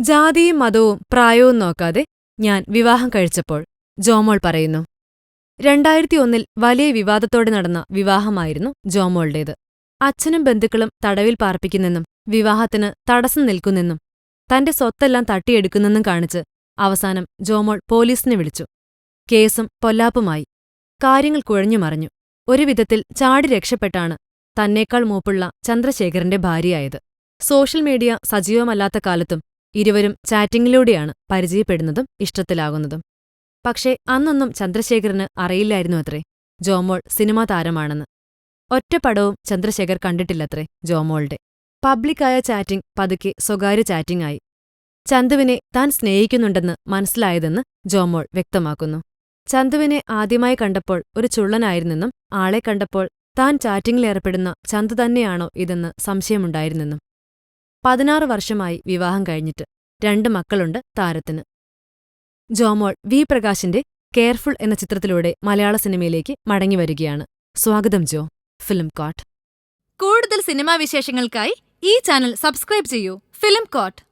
ജാതിയും മതവും പ്രായവും നോക്കാതെ ഞാൻ വിവാഹം കഴിച്ചപ്പോൾ ജോമോൾ പറയുന്നു രണ്ടായിരത്തി ഒന്നിൽ വലിയ വിവാദത്തോടെ നടന്ന വിവാഹമായിരുന്നു ജോമോളുടേത്. അച്ഛനും ബന്ധുക്കളും തടവിൽ പാർപ്പിക്കുന്നെന്നും വിവാഹത്തിന് തടസ്സം നിൽക്കുന്നെന്നും തന്റെ സ്വത്തെല്ലാം തട്ടിയെടുക്കുന്നെന്നും കാണിച്ച് അവസാനം ജോമോൾ പോലീസിനെ വിളിച്ചു. കേസും പൊല്ലാപ്പുമായി. കാര്യങ്ങൾ കുഴഞ്ഞുമറിഞ്ഞു. ഒരുവിധത്തിൽ ചാടി രക്ഷപ്പെട്ടാണ് തന്നേക്കാൾ മൂപ്പുള്ള ചന്ദ്രശേഖരന്റെ ഭാര്യയായത്. സോഷ്യൽ മീഡിയ സജീവമല്ലാത്ത കാലത്തും ഇരുവരും ചാറ്റിംഗിലൂടെയാണ് പരിചയപ്പെടുന്നതും ഇഷ്ടത്തിലാകുന്നതും. പക്ഷേ അന്നൊന്നും ചന്ദ്രശേഖരന് അറിയില്ലായിരുന്നു അത്രേ ജോമോൾ സിനിമാ താരമാണെന്ന്. ഒറ്റ പടവും ചന്ദ്രശേഖർ കണ്ടിട്ടില്ലത്രേ ജോമോളുടെ. പബ്ലിക്കായ ചാറ്റിംഗ് പതുക്കെ സ്വകാര്യ ചാറ്റിംഗ് ആയി ചന്തുവിനെ താൻ സ്നേഹിക്കുന്നുണ്ടെന്ന് മനസ്സിലായതെന്ന് ജോമോൾ വ്യക്തമാക്കുന്നു. ചന്തുവിനെ ആദ്യമായി കണ്ടപ്പോൾ ഒരു ചുള്ളനായിരുന്നെന്നും ആളെ കണ്ടപ്പോൾ താൻ ചാറ്റിംഗിലേർപ്പെടുന്ന ചന്ത് തന്നെയാണോ ഇതെന്ന് സംശയമുണ്ടായിരുന്നെന്നും. പതിനാറ് വർഷമായി വിവാഹം കഴിഞ്ഞിട്ട് രണ്ട് മക്കളുണ്ട് താരത്തിന്. ജോമോൾ വി. പ്രകാശിന്റെ കെയർഫുൾ എന്ന ചിത്രത്തിലൂടെ മലയാള സിനിമയിലേക്ക് മടങ്ങിവരികയാണ്. സ്വാഗതം ജോ. Film coat. കൂടുതൽ സിനിമാ വിശേഷങ്ങൾക്കായി ഈ ചാനൽ സബ്സ്ക്രൈബ് ചെയ്യൂ. Film coat.